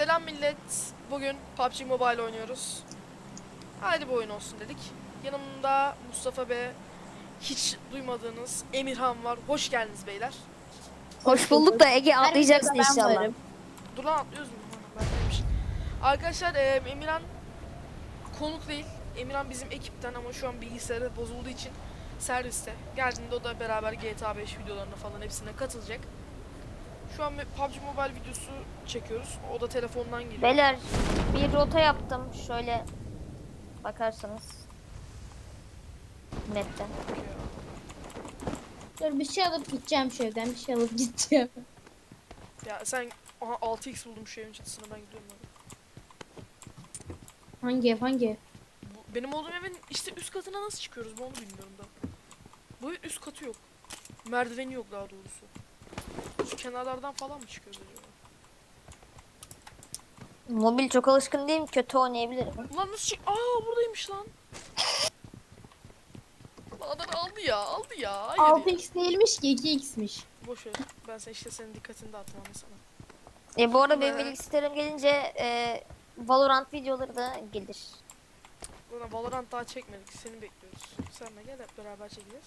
Selam millet. Bugün PUBG Mobile oynuyoruz. Haydi bu oyun olsun dedik. Yanımda Mustafa ve hiç duymadığınız Emirhan var. Hoş geldiniz beyler. Hoş bulduk da Ege atlayacaksın ben inşallah. varım. Dur lan atlıyoruz mu? Ben. Arkadaşlar e, Emirhan konuk değil. Emirhan bizim ekipten ama şu an bilgisayarı bozulduğu için serviste. Geldiğinde o da beraber GTA 5 videolarına falan hepsine katılacak. Şu an bir PUBG Mobile videosu çekiyoruz. O da telefondan geliyor. Beyler bir rota yaptım. Şöyle bakarsanız. Map'ten. Dur bir şey alıp gideceğim şu evden. Bir şey alıp gideceğim. Ya sen aha 6x buldum şu evin çatısına ben gidiyorum abi. Hangi ev hangi ev? Bu, benim olduğum evin işte üst katına nasıl çıkıyoruz bu onu bilmiyorum da. Bu evin üst katı yok. Merdiveni yok daha doğrusu. Kenarlardan falan mı çıkıyoruz acaba? Mobil çok alışkın değilim. Kötü oynayabilirim. Ulan nasıl çık... Aa buradaymış lan. Lan adam aldı ya aldı ya. Hayır ya. 6x değilmiş ki 2x'miş. Boş ver. Ben sen işte senin dikkatini dağıtmam sana. E bu arada benim Ee. bilgisayarım gelince e, Valorant videoları da gelir. Ulan Valorant daha çekmedik. Seni bekliyoruz. Sen de gel hep beraber çekeceğiz.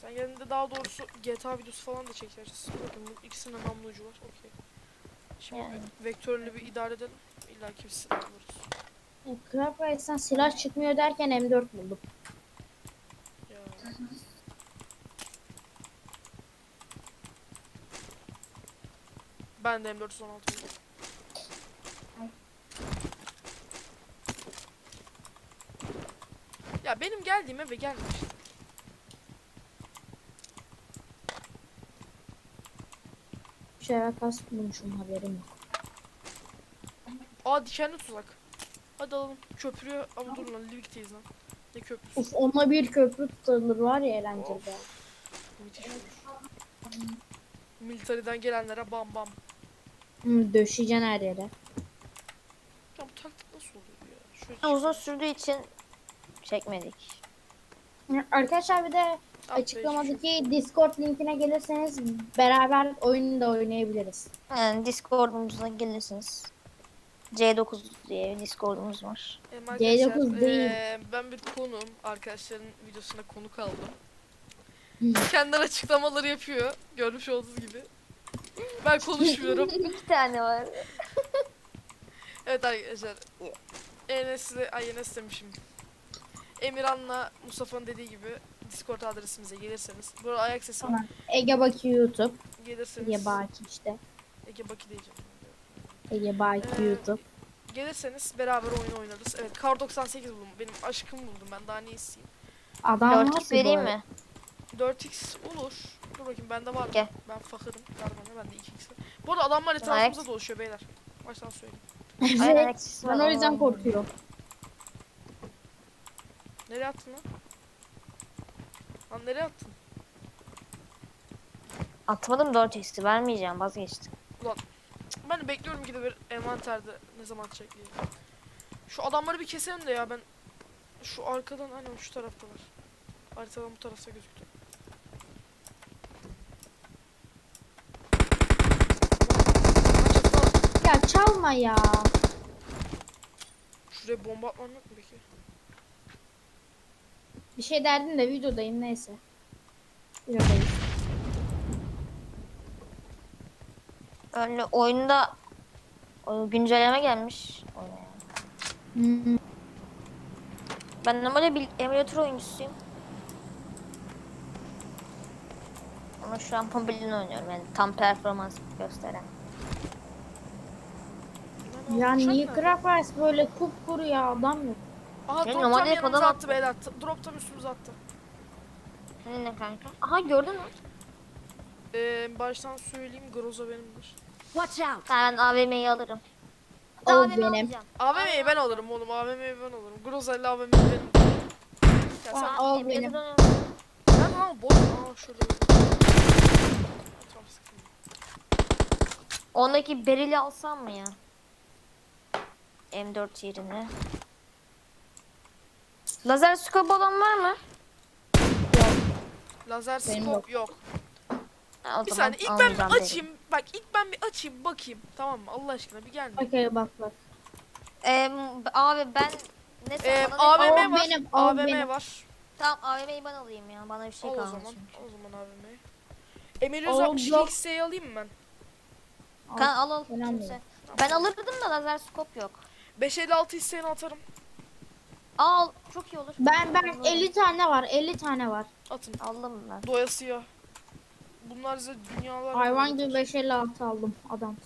Sen geldiğinde daha doğrusu GTA videosu falan da çekeriz. Bakın bu ikisinin namlu ucu var. Okey. Şimdi Yani. ve- vektörlü bir idare edelim. İlla ki bir silah buluruz. Craft Rice'dan silah çıkmıyor derken M4 buldum. Ya. Ben de M416 buldum. Ya benim geldiğim eve gelmiş. Şöyle kask bulmuşum haberim yok. Aa dikenli tuzak. Hadi alalım. Köprüye ama dur lan Livik'teyiz lan. Ne köprüsü? Uf onunla bir köprü tutulur var ya eğlenceli. Of. Müthiş olur. Military'den gelenlere bam bam. Hı, döşeyeceksin her yere. Ya bu taktik nasıl oluyor ya? Şöyle Uzun sürdüğü için çekmedik. Arkadaşlar bir de. Açıklamadaki Discord linkine gelirseniz beraber oyunu da oynayabiliriz. Yani Discord'umuza gelirsiniz. C9 diye bir Discord'umuz var. Em G9 arkadaşlar, değil. eee, ben bir konuğum. Arkadaşların videosuna konuk aldım. Kendileri açıklamaları yapıyor. Görmüş olduğunuz gibi. Ben konuşmuyorum. İki tane var. evet arkadaşlar. Enes'le, ay Enes demişim. Emirhan'la Mustafa'nın dediği gibi Discord adresimize gelirseniz. Bu ayak sesi. Tamam. Ege Baki YouTube. Gelirseniz. Ege Baki işte. Ege Baki diyeceğim. Ege Baki Ee, YouTube. Gelirseniz beraber oyun oynarız. Evet Kar 98 buldum. Benim aşkım buldum ben daha ne isteyeyim. Adam 4x nasıl vereyim mi? 4x olur. Dur bakayım bende var mı? Gel. Ben fakırım. Ver bana bende 2x var. Bu arada adamlar etrafımıza dolaşıyor beyler. Baştan söyleyeyim. Aynen, Evet. eksiz Ben var, o yüzden korkuyorum. Nereye attın lan? Lan nereye attın? Atmadım 4x'i vermeyeceğim vazgeçtim. Cık, Ben de bekliyorum ki de bir envanterde ne zaman atacak diye. Şu adamları bir keselim de ya ben şu arkadan aynen şu taraftalar. Haritadan bu tarafta gözüktü. Ya çalma ya. Şuraya bomba atman yok mu peki? Bir şey derdin de videodayım neyse. Videodayım. Öyle oyunda o güncelleme gelmiş. Hmm. Ben normalde bir emülatör oyuncusuyum. Ama şu an mobilini oynuyorum yani tam performans gösteren. Ya niye Rice böyle kupkuru ya adam yok. Aha Ya drop normalde tam hep yanımıza adam attı beyler. T- Drop tam üstümüze attı. Senin ne kanka? Aha gördün mü? Ee, baştan söyleyeyim Groza benimdir. Watch out. Ben AVM'yi alırım. O AVM benim. alacağım. AVM'yi ben alırım oğlum. AVM'yi ben alırım. Groza ile AVM'yi benim. Ya sen Aa, o benim. Ben lan bot. Aa şurada. Tamam sıkıntı yok. Ondaki berili alsam mı ya? M4 yerine. Lazer scope olan var mı? Lazer Benim scope yok. Ha, o Bir zaman saniye ilk ben almayacağım bir derim. açayım. bak ilk ben bir açayım bakayım tamam mı Allah aşkına bir gelme. Okey bak bak. Ee, abi ben ne Ee, ne- AVM var. benim, al AVM benim. var. Tamam AVM'yi ben alayım ya. Bana bir şey Al o kalmasın. zaman. O zaman AVM'yi. Emir Al 162 blok. X'yi alayım mı ben? Al. Kan al al. Önemli kimse. değil. Ben alırdım da lazer skop yok. 556 isteyeni atarım. Al çok iyi olur. Ben ben Alırım. 50 tane var 50 tane var. Atın. Aldım ben. Doyasıya. Bunlar size dünyalar. Hayvan gibi 556 aldım adam.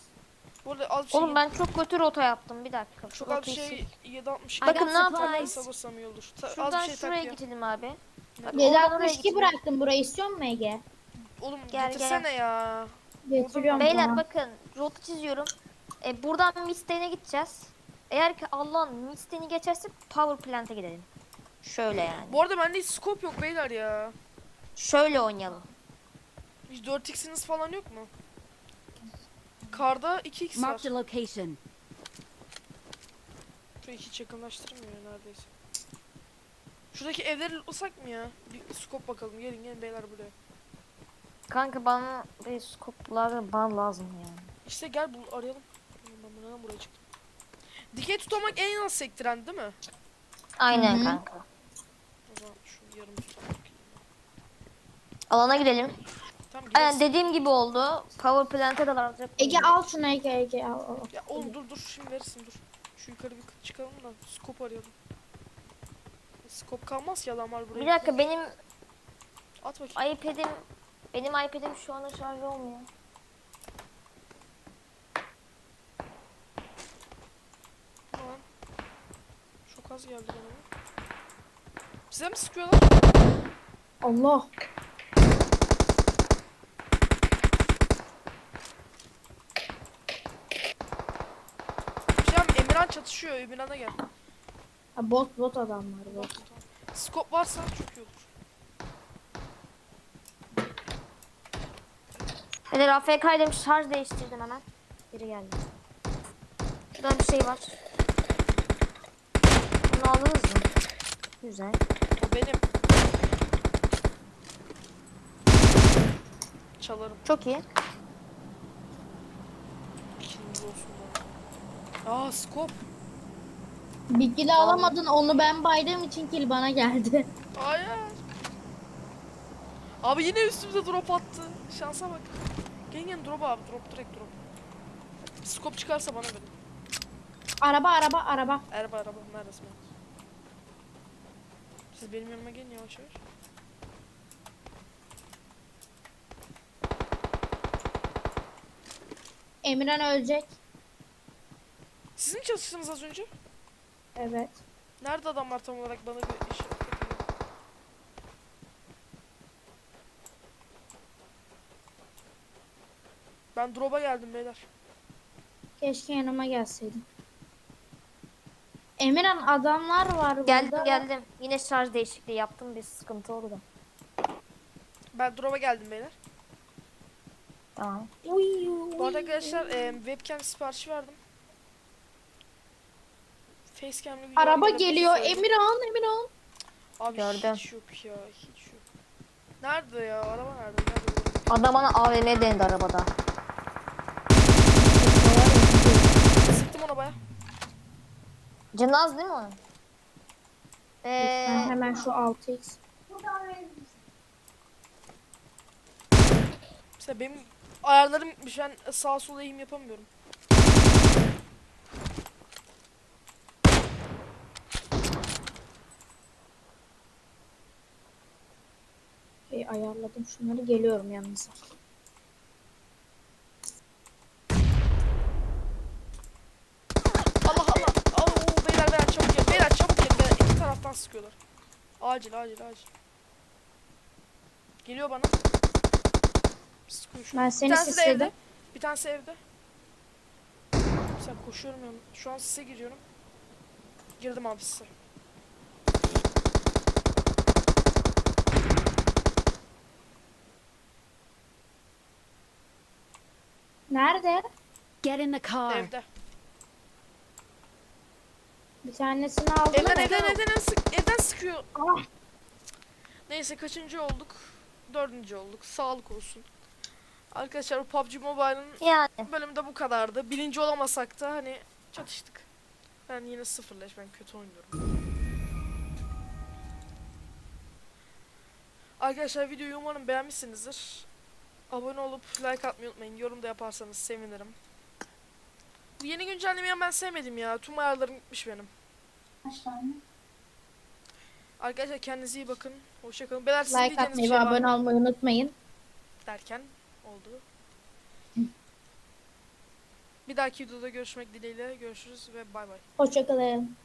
Bu arada az bir şey. Oğlum ben çok kötü rota yaptım. Bir dakika. Şu çok az bir rotayı şey sil. 760. Bakın ne Ben yapayız? salırsam iyi olur. Ta- az Şuradan bir şey şuraya tak ya. gidelim abi. Ne- Oradan oraya 762 gidelim. bıraktım burayı istiyor musun Ege? Oğlum Gel, getirsene ya. Getiriyorum Beyler sana. bakın rota çiziyorum. E, buradan Misten'e gideceğiz. Eğer ki Allah'ın Misten'i geçersek Power Plant'e gidelim. Şöyle yani. Bu arada bende hiç scope yok beyler ya. Şöyle oynayalım. Hiç 4x'iniz falan yok mu? Karda 2x var. Marked a location. Şurayı hiç yakınlaştırmıyor neredeyse. Şuradaki evleri ıslak mı ya? Bir scope bakalım. Gelin gelin beyler buraya. Kanka bana bir skoplar bana lazım yani. İşte gel bul arayalım. Ben neden buraya çıktım? Dikey tutamak en az sektiren değil mi? Aynen Hı hı. kanka. O zaman şu yarım tutamak. Alana gidelim. Tamam Aynen dediğim gibi oldu. Power Plant'e de alacak. Ege al şunu Ege Ege al. al. Ya oğlum dur dur şimdi verirsin dur. Şu yukarı bir çıkalım da scope arayalım. Scope kalmaz ki adamlar buraya. Bir dakika benim At bakayım. iPad'im benim iPad'im şu anda şarj olmuyor. Lan. Az geldi bana. Size mi sıkıyorlar? Allah. Abi, Emirhan çatışıyor. Emirhan'a gel. Ha, bot bot adamlar bot. Scope varsa çok iyi olur. Hadi AFK'ydım şarj değiştirdim hemen. Geri geldim. Şurada bir şey var. Bunu aldınız mı? Güzel. O benim. Çalarım. Çok iyi. İkiniz olsun bana. Aa scope. Bir kill alamadın onu ben baydığım için kill bana geldi. Hayır. Abi yine üstümüze drop attı. Şansa bak. Gelin gelin drop abi drop direkt drop. Scope çıkarsa bana verin. Araba araba araba. Araba araba neredesin? Siz benim yanıma gelin yavaş yavaş. Emirhan ölecek. Siz mi çalıştınız az önce? Evet. Nerede adamlar tam olarak bana bir edin. Ben drop'a geldim beyler. Keşke yanıma gelseydin. Emirhan adamlar var burada. Geldim geldim. Yine şarj değişikliği yaptım bir sıkıntı oldu. Ben drop'a geldim beyler. Tamam. Uy, Bu arada uy. arkadaşlar e, webcam siparişi verdim. Facecam'li video Araba geliyor. Emirhan Emirhan. Abi Gördüm. hiç yok ya hiç yok. Nerede ya? Araba nerede? Nerede? Adam bana AVM denedi arabada. Sıktım ona baya. Cenaz değil mi o? Ben Ee, hemen şu 6x. Mesela benim ayarlarım ben sağa sola eğim yapamıyorum. Şey, ayarladım şunları geliyorum yanınıza. Allah Allah. Allah oo, beyler beyler çabuk gelin. Beyler çabuk gelin. Beyler. İki taraftan sıkıyorlar. Acil acil acil. Geliyor bana. Sıkıyor şu an. Ben Bir seni tanesi de sisledim. evde. Bir tanesi evde. Sen koşuyorum yanına. Şu an size giriyorum. Girdim abi size. Nerede? Get in the car. Evde. Bir tanesini aldım. Evden evden evden, sık, evden sıkıyor. Ah, Neyse kaçıncı olduk? Dördüncü olduk. Sağlık olsun. Arkadaşlar bu PUBG Mobile'ın Yani bölümde bu kadardı. Birinci olamasak da hani çatıştık. Ben yine sıfırlaş ben kötü oynuyorum. Arkadaşlar videoyu umarım beğenmişsinizdir. Abone olup like atmayı unutmayın. Yorum da yaparsanız sevinirim. Yeni güncellemeyi ben sevmedim ya. Tüm ayarlarım gitmiş benim. Kaç tane? Arkadaşlar kendinize iyi bakın. Hoşçakalın. Beyler sizin Like atmayı ve şey abone olmayı unutmayın. derken oldu. Bir dahaki videoda görüşmek dileğiyle. Görüşürüz ve bay bay. Hoşçakalın.